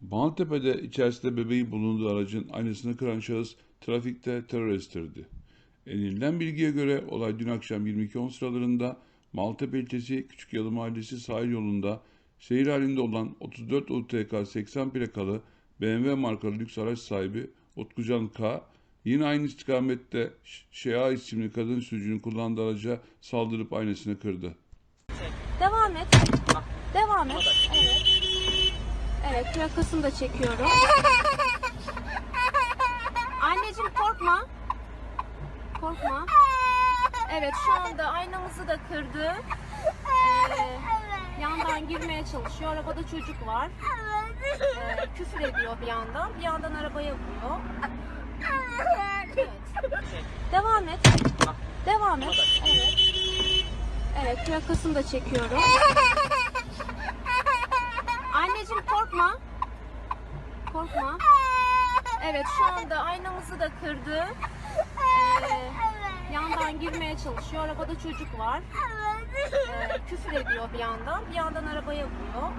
Maltepe'de içerisinde bebeğin bulunduğu aracın aynasını kıran şahıs trafikte terör estirdi. Edinilen bilgiye göre olay dün akşam 22.10 sıralarında Maltepe ilçesi Küçükyalı Mahallesi sahil yolunda seyir halinde olan 34 UTK 80 plakalı BMW markalı lüks araç sahibi Utkucan K. Yine aynı istikamette Şea isimli kadın sürücünün kullandığı araca saldırıp aynasını kırdı. Devam et. Devam et. Evet. Evet plakasını da çekiyorum. Anneciğim korkma. Korkma. Evet şu anda aynamızı da kırdı. Ee, yandan girmeye çalışıyor. Arabada çocuk var. Ee, küfür ediyor bir yandan. Bir yandan arabaya vuruyor. Evet. Devam et. Devam et. Evet. Evet plakasını da çekiyorum. Anneciğim korkma. Korkma. Evet şu anda aynamızı da kırdı. Ee, yandan girmeye çalışıyor. Arabada çocuk var. Ee, küfür ediyor bir yandan. Bir yandan arabaya vuruyor.